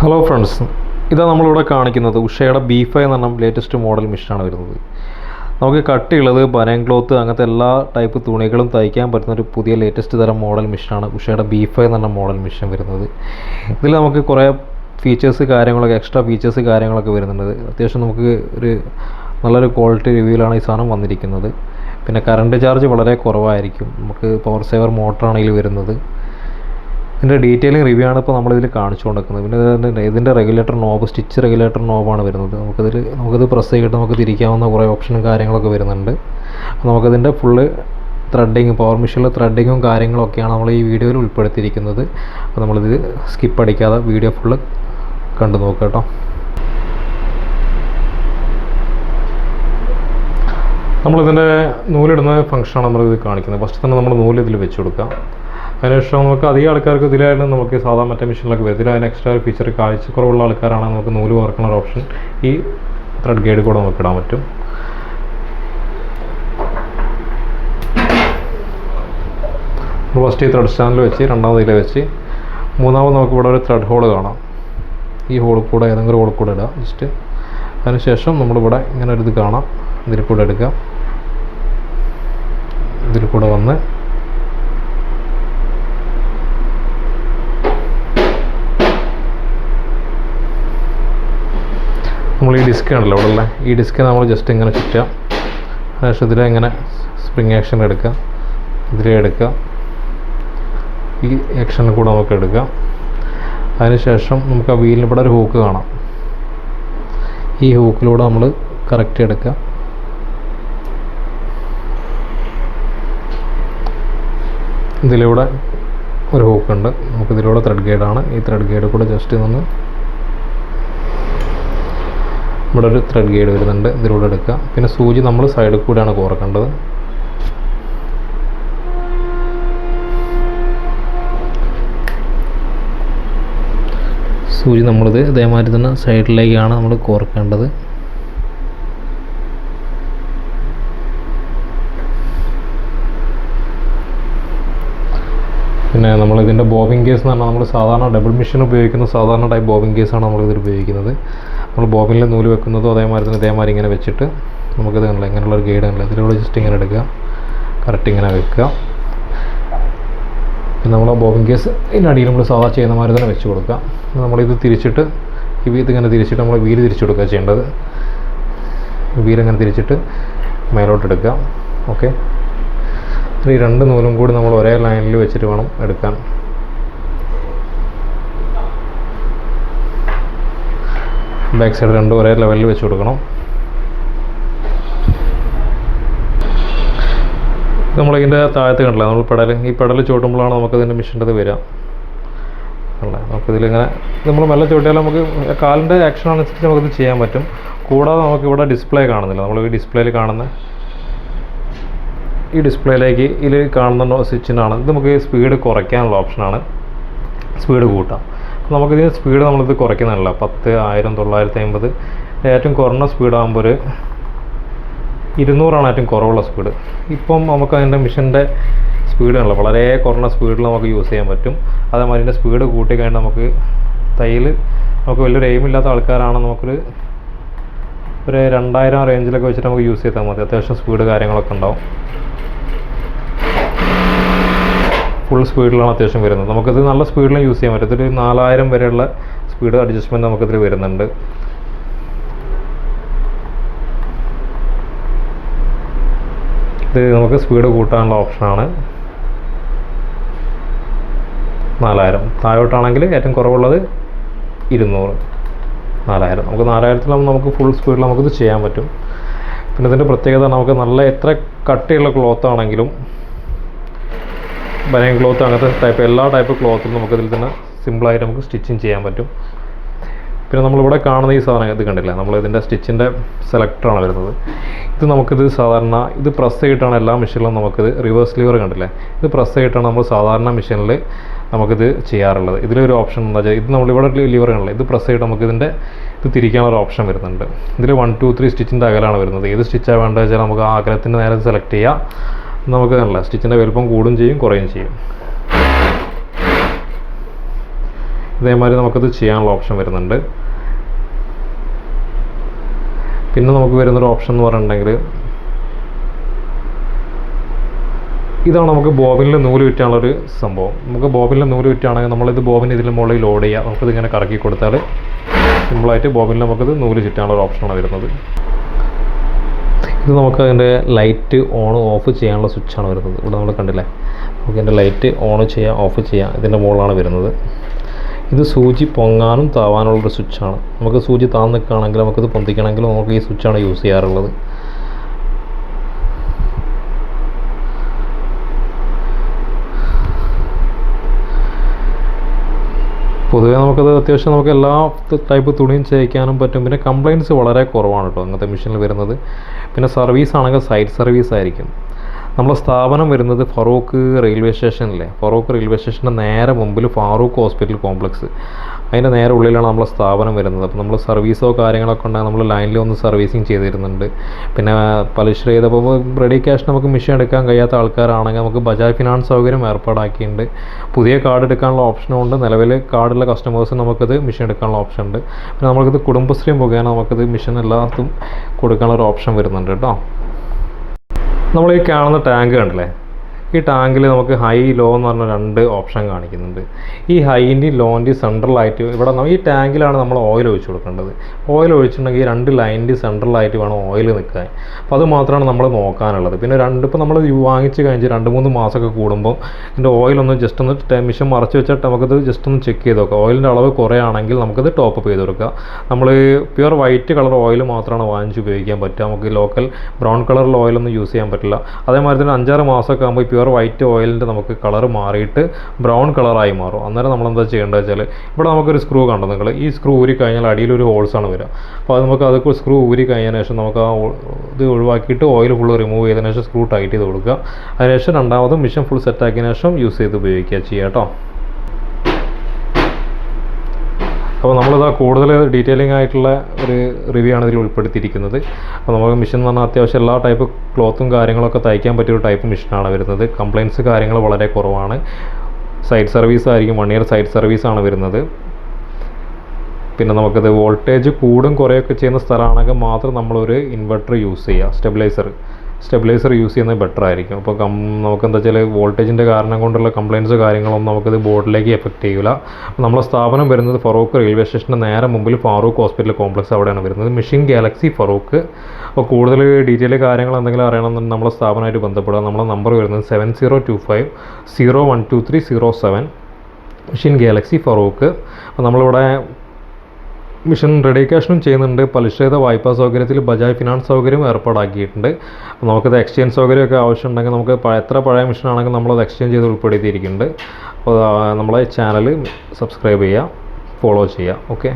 Hello friends ഇതാ നമ്മളിവിടെ കാണിക്കുന്നത് ഉഷയുടെ ബി ഫൈവ് എന്ന് പറഞ്ഞ ലേറ്റസ്റ്റ് മോഡൽ മെഷീനാണ് വരുന്നത്. നമുക്ക് കട്ടിയുള്ളത് ബനയൻ ക്ലോത്ത് അങ്ങനത്തെ എല്ലാ ടൈപ്പ് തുണികളും തയ്ക്കാൻ പറ്റുന്ന ഒരു പുതിയ ലേറ്റസ്റ്റ് തരം മോഡൽ മെഷീനാണ് ഉഷയുടെ ബി ഫൈവ് എന്ന് പറഞ്ഞ മോഡൽ മെഷീൻ വരുന്നത്. ഇതിൽ നമുക്ക് കുറേ ഫീച്ചേഴ്സ് കാര്യങ്ങളൊക്കെ എക്സ്ട്രാ ഫീച്ചേഴ്സ് കാര്യങ്ങളൊക്കെ വരുന്നുണ്ട്. അത്യാവശ്യം നമുക്ക് ഒരു നല്ലൊരു ക്വാളിറ്റി റിവ്യൂലാണ് ഈ സാധനം വന്നിരിക്കുന്നത്. പിന്നെ കറണ്ട് ചാർജ് വളരെ കുറവായിരിക്കും. നമുക്ക് പവർ സേവർ മോട്ടറാണ് വരുന്നത്. ഇതിന്റെ ഡീറ്റെയിലിംഗ് റിവ്യൂ ആണ് ഇപ്പോൾ നമ്മളിതിൽ കാണിച്ചുകൊണ്ടിരിക്കുന്നത്. പിന്നെ ഇതിന്റെ റെഗുലേറ്റർ നോബ് സ്റ്റിച്ച് റെഗുലേറ്റർ നോബാണ് വരുന്നത്. നമുക്കിതിൽ നമുക്കിത് പ്രസ് ചെയ്തിട്ട് നമുക്ക് തിരിക്കാവുന്ന കുറേ ഓപ്ഷനും കാര്യങ്ങളൊക്കെ വരുന്നുണ്ട്. നമുക്കതിന്റെ ഫുള്ള് ത്രെഡിങ് പവർ മെഷീനിലെ ത്രെഡിങ്ങും കാര്യങ്ങളൊക്കെയാണ് നമ്മൾ ഈ വീഡിയോയിൽ ഉൾപ്പെടുത്തിയിരിക്കുന്നത്. അപ്പോൾ നമ്മളിത് സ്കിപ്പ് അടിക്കാതെ വീഡിയോ ഫുള്ള് കണ്ടു നോക്കുക കേട്ടോ. നമ്മളിതിന്റെ നൂലിടുന്ന ഫംഗ്ഷനാണ് നമ്മളിത് കാണിക്കുന്നത്. ഫസ്റ്റ് തന്നെ നമ്മൾ നൂൽ ഇതിൽ വെച്ച് അതിനുശേഷം നമുക്ക് അധികം ആൾക്കാർക്ക് ഇതിലായാലും നമുക്ക് സാധാ മറ്റേ മെഷീനിലൊക്കെ വരും അതിന് എക്സ്ട്രാ ഫീച്ചർ കാഴ്ചക്കുറവുള്ള ആൾക്കാരാണെങ്കിൽ നമുക്ക് നൂൽ വറക്കുന്ന ഒരു ഓപ്ഷൻ ഈ ത്രെഡ് ഗൈഡ് കൂടെ നമുക്ക് ഇടാൻ പറ്റും. ഫസ്റ്റ് ഈ ത്രെഡ് സ്റ്റാൻഡിൽ വെച്ച് രണ്ടാമത് ഇതിൽ വെച്ച്. മൂന്നാമത് നമുക്ക് ഇവിടെ ഒരു ത്രെഡ് ഹോൾ കാണാം. ഈ ഹോളിൽ കൂടെ ഏതെങ്കിലും ഹോളിൽ കൂടെ ഇടാം. ജസ്റ്റ് അതിനുശേഷം നമ്മളിവിടെ ഇങ്ങനെ ഒരു ഇത് കാണാം. ഇതിൽ കൂടെ എടുക്കാം. ഇതിൽ കൂടെ വന്ന് നമ്മൾ ഈ ഡിസ്ക് ആണല്ലോ ഇവിടെ ഉള്ള ഈ ഡിസ്ക് നമ്മൾ ജസ്റ്റ് ഇങ്ങനെ ചുറ്റാം അതിനുശേഷം ഇതിലെ ഇങ്ങനെ സ്പ്രിങ് ആക്ഷൻ എടുക്കാം ഇതിലെ എടുക്കുക. ഈ ആക്ഷനിൽ കൂടെ നമുക്ക് എടുക്കാം അതിനുശേഷം നമുക്ക് ആ വീലിന് ഇവിടെ ഒരു ഹൂക്ക് കാണാം. ഈ ഹൂക്കിലൂടെ നമ്മൾ കറക്റ്റ് എടുക്കുക. ഇതിലൂടെ ഒരു ഹൂക്ക് ഉണ്ട്. നമുക്ക് ഇതിലൂടെ ത്രെഡ് ഗൈഡാണ് ഈ ത്രെഡ് ഗൈഡ് കൂടെ ജസ്റ്റ് ഒന്ന് ഇവിടെ ഒരു ത്രെഡ് ഗൈഡ് വരുന്നുണ്ട്. ഇതിലൂടെ എടുക്കുക. പിന്നെ സൂചി നമ്മൾ സൈഡിൽ കൂടെയാണ് കോർക്കേണ്ടത് സൂചി നമ്മളിത് ഇതേമാതിരി തന്നെ സൈഡിലേക്കാണ് നമ്മൾ കോർക്കേണ്ടത് പിന്നെ നമ്മൾ ഇതിന്റെ ബോബിങ് കേസ് എന്ന് പറഞ്ഞാൽ നമ്മൾ സാധാരണ ഡബിൾ മെഷീൻ ഉപയോഗിക്കുന്ന സാധാരണ ടൈപ്പ് ബോബിങ് കേസാണ് നമ്മൾ ഇതിൽ ഉപയോഗിക്കുന്നത്. നമ്മൾ ബോബിനിൽ നൂൽ വെക്കുന്നതും അതേമാതിരി തന്നെ ഇതേമാതിരി ഇങ്ങനെ വെച്ചിട്ട് നമുക്കിത് കണ്ടില്ല ഇങ്ങനെയുള്ള ഒരു ഗൈഡ് കണ്ടില്ല. ഇതിലൂടെ ജസ്റ്റ് ഇങ്ങനെ എടുക്കുക. കറക്റ്റ് ഇങ്ങനെ വെക്കുക. പിന്നെ നമ്മൾ ബോബിൻ കേസ് ഇതിനടിയിൽ നമ്മൾ സാധാ ചെയ്യുന്ന മാതിരി തന്നെ വെച്ച് കൊടുക്കുക. നമ്മളിത് തിരിച്ചിട്ട് ഈ ഇതിങ്ങനെ തിരിച്ചിട്ട് നമ്മൾ വീൽ തിരിച്ചു കൊടുക്കുക ചെയ്യേണ്ടത്. വീരങ്ങനെ തിരിച്ചിട്ട് മേലോട്ട് എടുക്കുക. ഓക്കെ ഈ രണ്ട് നൂലും കൂടി നമ്മൾ ഒരേ ലൈനിൽ വെച്ചിട്ട് വേണം എടുക്കാൻ. ബാക്ക് സൈഡ് രണ്ടും ഒരേ ലെവലിൽ വെച്ച് കൊടുക്കണം. നമ്മളിതിന്റെ താഴത്ത് കണ്ടില്ല? നമ്മൾ പെടൽ ഈ പെടൽ ചൂട്ടുമ്പോഴാണ് നമുക്കതിന്റെ മിഷീന്റെ വരിക. അല്ലേ? നമുക്കിതിലിങ്ങനെ നമ്മൾ മെല്ലെ ചൂട്ടിയാലും നമുക്ക് കാലിന്റെ ആക്ഷൻ അനുസരിച്ച് നമുക്കിത് ചെയ്യാൻ പറ്റും. കൂടാതെ നമുക്കിവിടെ ഡിസ്പ്ലേ കാണുന്നില്ല. നമ്മൾ ഈ ഡിസ്പ്ലേയിൽ കാണുന്ന ഈ ഡിസ്പ്ലേയിലേക്ക് ഇതിൽ കാണുന്ന സ്വിച്ചിനാണ് ഇത് നമുക്ക് സ്പീഡ് കുറയ്ക്കാനുള്ള ഓപ്ഷനാണ് സ്പീഡ് കൂട്ടാം. അപ്പോൾ നമുക്കിത് സ്പീഡ് നമ്മളിത് കുറയ്ക്കുന്നില്ല പത്ത് ആയിരം തൊള്ളായിരത്തി അമ്പത്. ഏറ്റവും കുറഞ്ഞ സ്പീഡാകുമ്പോൾ ഒരു ഇരുന്നൂറാണ് ഏറ്റവും കുറവുള്ള സ്പീഡ് ഇപ്പം നമുക്ക് അതിന്റെ മിഷന്റെ സ്പീഡാണല്ലോ വളരെ കുറഞ്ഞ സ്പീഡിൽ നമുക്ക് യൂസ് ചെയ്യാൻ പറ്റും. അതേമാതിരി അതിന്റെ സ്പീഡ് കൂട്ടിക്കഴിഞ്ഞാൽ നമുക്ക് തയ്യൽ നമുക്ക് വലിയൊരു എയിമില്ലാത്ത ആൾക്കാരാണ് നമുക്കൊരു ഒരു രണ്ടായിരം റേഞ്ചിലൊക്കെ വെച്ചിട്ട് നമുക്ക് യൂസ് ചെയ്താൽ മതി. അത്യാവശ്യം സ്പീഡ് കാര്യങ്ങളൊക്കെ ഉണ്ടാവും. ഫുൾ സ്പീഡിലാണ് അത്യാവശ്യം വരുന്നത്. നമുക്കിത് നല്ല സ്പീഡിലും യൂസ് ചെയ്യാൻ പറ്റും. ഇതൊരു നാലായിരം വരെയുള്ള സ്പീഡ് അഡ്ജസ്റ്റ്മെന്റ് നമുക്കിതിൽ വരുന്നുണ്ട്. ഇത് നമുക്ക് സ്പീഡ് കൂട്ടാനുള്ള ഓപ്ഷനാണ്. നാലായിരം. താഴോട്ടാണെങ്കിൽ ഏറ്റവും കുറവുള്ളത് ഇരുന്നൂറ്. നാലായിരം. നമുക്ക് നാലായിരത്തിലാകുമ്പോൾ നമുക്ക് ഫുൾ സ്പീഡിൽ നമുക്കിത് ചെയ്യാൻ പറ്റും. പിന്നെ ഇതിന്റെ പ്രത്യേകത നമുക്ക് നല്ല എത്ര കട്ടിയുള്ള ക്ലോത്ത് ആണെങ്കിലും ബനിയൻ ക്ലോത്ത് അങ്ങനത്തെ ടൈപ്പ് എല്ലാ ടൈപ്പ് ക്ലോത്തും നമുക്കിതിൽ തന്നെ സിമ്പിളായിട്ട് നമുക്ക് സ്റ്റിച്ചിങ് ചെയ്യാൻ പറ്റും. പിന്നെ നമ്മളിവിടെ കാണുന്ന ഈ സാധനം ഇത് കണ്ടില്ല? നമ്മൾ ഇതിന്റെ സ്റ്റിച്ചിന്റെ സെലക്ടറാണ് വരുന്നത്. ഇത് നമുക്കിത് സാധാരണ ഇത് പ്രസ് ചെയ്തിട്ടാണ് എല്ലാ മെഷീനിലും നമുക്കിത് റിവേഴ്സ് ലിവർ കണ്ടില്ലേ? ഇത് പ്രസ് ചെയ്തിട്ടാണ് നമ്മൾ സാധാരണ മെഷീനിൽ നമുക്കിത് ചെയ്യാറുള്ളത്. ഇതിലൊരു ഓപ്ഷൻ എന്താ വെച്ചാൽ ഇത് നമ്മളിവിടെ ലിവർ കണ്ടില്ല? ഇത് പ്രസ് ചെയ്തിട്ട് നമുക്കിതിന്റെ ഇത് തിരിക്കാനുള്ള ഓപ്ഷൻ വരുന്നുണ്ട്. ഇതിൽ വൺ ടു ത്രീ സ്റ്റിച്ചിന്റെ അകലാണ് വരുന്നത്. ഏത് സ്റ്റിച്ചാണ് വേണ്ടത് വെച്ചാൽ നമുക്ക് ആ അകലത്തിന്റെ നേരെ സെലക്ട് ചെയ്യാം. നമുക്ക് നല്ല സ്റ്റിച്ചിന്റെ വലുപ്പം കൂടും ചെയ്യും കുറയും ചെയ്യും. ഇതേമാതിരി നമുക്കത് ചെയ്യാനുള്ള ഓപ്ഷൻ വരുന്നുണ്ട്. പിന്നെ നമുക്ക് വരുന്നൊരു ഓപ്ഷൻ എന്ന് പറഞ്ഞിട്ടുണ്ടെങ്കിൽ ഇതാണ് നമുക്ക് ബോബിനിൽ നൂൽ വിറ്റാനുള്ളൊരു സംഭവം. നമുക്ക് ബോബിനിൽ നൂൽ വിറ്റാണെങ്കിൽ നമ്മളിത് ബോബിൻ ഇതിൽ മുകളിൽ ലോഡ് ചെയ്യുക നമുക്കിത് ഇങ്ങനെ കറക്കി കൊടുത്താൽ സിമ്പിളായിട്ട് ബോബിനിൽ നമുക്കിത് നൂൽ ചുറ്റാനുള്ള ഒരു ഓപ്ഷനാണ് വരുന്നത്. ഇത് നമുക്ക് അതിന്റെ ലൈറ്റ് ഓൺ ഓഫ് ചെയ്യാനുള്ള സ്വിച്ചാണ് വരുന്നത്. ഇവിടെ നമ്മൾ കണ്ടില്ലേ? നമുക്ക് ഇതിന്റെ ലൈറ്റ് ഓൺ ചെയ്യാം ഓഫ് ചെയ്യാം. ഇതിന്റെ മുകളിലാണ് വരുന്നത്. ഇത് സൂചി പൊങ്ങാനും താവാനുള്ളൊരു സ്വിച്ചാണ് നമുക്ക് സൂചി താന്ന് നിൽക്കുകയാണെങ്കിൽ നമുക്കിത് പൊന്തിക്കണമെങ്കിൽ നമുക്ക് ഈ സ്വിച്ചാണ് യൂസ് ചെയ്യാറുള്ളത്. പൊതുവേ നമുക്കത് അത്യാവശ്യം നമുക്ക് എല്ലാ ടൈപ്പ് തുണിയും ചെയ്യിക്കാനും പറ്റും. പിന്നെ കംപ്ലയിന്റ്സ് വളരെ കുറവാണ് കേട്ടോ അങ്ങനത്തെ മെഷീനിൽ വരുന്നത്. പിന്നെ സർവീസ് ആണെങ്കിൽ സൈറ്റ് സർവീസ് ആയിരിക്കും. നമ്മളെ സ്ഥാപനം വരുന്നത് ഫറൂഖ് റെയിൽവേ സ്റ്റേഷനിലെ ഫറൂഖ് റെയിൽവേ സ്റ്റേഷന്റെ നേരെ മുമ്പിൽ ഫാറൂഖ് ഹോസ്പിറ്റൽ കോംപ്ലക്സ്. അതിന്റെ നേരെ ഉള്ളിലാണ് നമ്മളെ സ്ഥാപനം വരുന്നത്. അപ്പോൾ നമ്മൾ സർവീസോ കാര്യങ്ങളൊക്കെ ഉണ്ടെങ്കിൽ നമ്മൾ ലൈനിൽ ഒന്ന് സർവീസിങ് ചെയ്തിരുന്നുണ്ട്. പിന്നെ പലിശ ചെയ്തപ്പോൾ റെഡി ക്യാഷ് നമുക്ക് മിഷൻ എടുക്കാൻ കഴിയാത്ത ആൾക്കാരാണെങ്കിൽ നമുക്ക് ബജാജ് ഫിനാൻസ് സൗകര്യം ഏർപ്പാടാക്കിയിട്ടുണ്ട്. പുതിയ കാർഡ് എടുക്കാനുള്ള ഓപ്ഷനും ഉണ്ട്. നിലവിൽ കാർഡുള്ള കസ്റ്റമേഴ്സിന് നമുക്കത് മിഷൻ എടുക്കാനുള്ള ഓപ്ഷൻ ഉണ്ട്. പിന്നെ നമുക്കിത് കുടുംബശ്രീ മുഖേന നമുക്കിത് മിഷൻ എല്ലാത്തും കൊടുക്കാനുള്ള ഒരു ഓപ്ഷൻ വരുന്നുണ്ട് കേട്ടോ. നമ്മൾ ഈ കാണുന്ന ടാങ്ക് കണ്ടില്ലേ? ഈ ടാങ്കിൽ നമുക്ക് ഹൈ ലോ എന്ന് പറഞ്ഞ രണ്ട് ഓപ്ഷൻ കാണിക്കുന്നുണ്ട്. ഈ ഹൈന്റെയും ലോന്റെയും സെൻട്രലായിട്ട് ഇവിടെ ഈ ടാങ്കിലാണ് നമ്മൾ ഓയിൽ ഒഴിച്ചു കൊടുക്കേണ്ടത്. ഓയിൽ ഒഴിച്ചിട്ടുണ്ടെങ്കിൽ രണ്ട് ലൈനിന്റെ സെൻട്രലായിട്ട് വേണം ഓയിൽ നിൽക്കാൻ. അപ്പോൾ അത് മാത്രമാണ് നമ്മൾ നോക്കാനുള്ളത്. പിന്നെ രണ്ട് ഇപ്പോൾ നമ്മൾ വാങ്ങിച്ച് കഴിഞ്ഞ് രണ്ട് മൂന്ന് മാസമൊക്കെ കൂടുമ്പോൾ ഇതിന്റെ ഓയിലൊന്ന് ജസ്റ്റ് ഒന്ന് മിഷൻ മറച്ച് വെച്ചിട്ട് നമുക്കത് ജസ്റ്റ് ഒന്ന് ചെക്ക് ചെയ്ത് നോക്കാം. ഓയിലിന്റെ അളവ് കുറയാണെങ്കിൽ നമുക്കത് ടോപ്പ് അപ്പ് ചെയ്ത് കൊടുക്കുക നമ്മൾ പ്യുവർ വൈറ്റ് കളർ ഓയിൽ മാത്രമാണ് വാങ്ങിച്ച് ഉപയോഗിക്കാൻ പറ്റുക. നമുക്ക് ലോക്കൽ ബ്രൗൺ കളറിൽ ഓയിലൊന്നും യൂസ് ചെയ്യാൻ പറ്റില്ല. അതേമാതിരി തന്നെ അഞ്ചാറ് മാസമൊക്കെ ആകുമ്പോൾ പ്യുവർ വൈറ്റ് ഓയിലിന്റെ നമുക്ക് കളർ മാറിയിട്ട് ബ്രൗൺ കളറായി മാറും. അന്നേരം നമ്മൾ എന്താ ചെയ്യേണ്ടത് വെച്ചാൽ ഇവിടെ നമുക്കൊരു സ്ക്രൂ കണ്ടു നിങ്ങൾ ഈ സ്ക്രൂ ഊരി കഴിഞ്ഞാൽ അടിയിലൊരു ഹോൾസാണ് വരിക. അപ്പോൾ അത് നമുക്ക് അത് സ്ക്രൂ ഊരി കഴിഞ്ഞതിന് ശേഷം നമുക്ക് ആ ഇത് ഒഴിവാക്കിയിട്ട് ഓയിൽ ഫുൾ റിമൂവ് ചെയ്തതിന് ശേഷം സ്ക്രൂ ടൈറ്റ് ചെയ്ത് കൊടുക്കുക. അതിനുശേഷം രണ്ടാമതും മിഷൻ ഫുൾ സെറ്റ് ആക്കിയതിന് ശേഷം യൂസ് ചെയ്ത് ഉപയോഗിക്കുക ചെയ്യുക കേട്ടോ. അപ്പോൾ നമ്മളിതാ കൂടുതൽ ഡീറ്റെയിലിംഗ് ആയിട്ടുള്ള ഒരു റിവ്യൂ ആണ് ഇതിൽ ഉൾപ്പെടുത്തിയിരിക്കുന്നത്. അപ്പോൾ നമുക്ക് മിഷൻ എന്ന് പറഞ്ഞാൽ അത്യാവശ്യം എല്ലാ ടൈപ്പ് ക്ലോത്തും കാര്യങ്ങളൊക്കെ തയ്ക്കാൻ പറ്റിയൊരു ടൈപ്പ് മിഷനാണ് വരുന്നത്. കംപ്ലയിൻസ് കാര്യങ്ങൾ വളരെ കുറവാണ്. സൈഡ് സർവീസ് ആയിരിക്കും വൺ ഇയർ സൈഡ് സർവീസ് ആണ് വരുന്നത്. പിന്നെ നമുക്കത് വോൾട്ടേജ് കൂടും കുറയൊക്കെ ചെയ്യുന്ന സ്ഥലമാണെങ്കിൽ മാത്രം നമ്മളൊരു ഇൻവെർട്ടർ യൂസ് ചെയ്യുക സ്റ്റെബിലൈസർ സ്റ്റെബിലൈസർ യൂസ് ചെയ്യുന്നത് ബെറ്റർ ആയിരിക്കും. അപ്പോൾ കം നമുക്ക് എന്താ വെച്ചാൽ വോൾട്ടേജിന്റെ കാരണം കൊണ്ടുള്ള കംപ്ലയിൻസ് കാര്യങ്ങളൊന്നും നമുക്കത് ബോർഡിലേക്ക് എഫക്റ്റ് ചെയ്യില്ല നമ്മളെ സ്ഥാപനം വരുന്നത് ഫറൂഖ് റെയിൽവേ സ്റ്റേഷന്റെ നേരെ മുമ്പിൽ ഫാറൂഖ് ഹോസ്പിറ്റൽ കോംപ്ലക്സ് അവിടെയാണ് വരുന്നത്. Machine galaxy Farooq. അപ്പോൾ കൂടുതൽ ഡീറ്റെയിൽ കാര്യങ്ങൾ എന്തെങ്കിലും അറിയണമെന്നുണ്ടെങ്കിൽ നമ്മളെ സ്ഥാപനമായിട്ട് ബന്ധപ്പെടുക. നമ്മളെ നമ്പർ വരുന്നത് seven zero two five zero one two three zero seven machine galaxy Farooq. അപ്പോൾ നമ്മളിവിടെ മിഷൻ റെഡി ക്യാഷും ചെയ്യുന്നുണ്ട്. പലിശരഹിത വായ്പാ സൗകര്യത്തിൽ ബജാജ് ഫിനാൻസ് സൗകര്യം ഏർപ്പാടാക്കിയിട്ടുണ്ട്. അപ്പോൾ നമുക്കത് എക്സ്ചേഞ്ച് സൗകര്യമൊക്കെ ആവശ്യമുണ്ടെങ്കിൽ നമുക്ക് എത്ര പഴയ മിഷൻ ആണെങ്കിൽ നമ്മളത് എക്സ്ചേഞ്ച് ചെയ്ത് ഉൾപ്പെടുത്തിയിരിക്കുന്നുണ്ട്. അപ്പോൾ നമ്മളെ ചാനൽ സബ്സ്ക്രൈബ് ചെയ്യുക ഫോളോ ചെയ്യുക. ഓക്കെ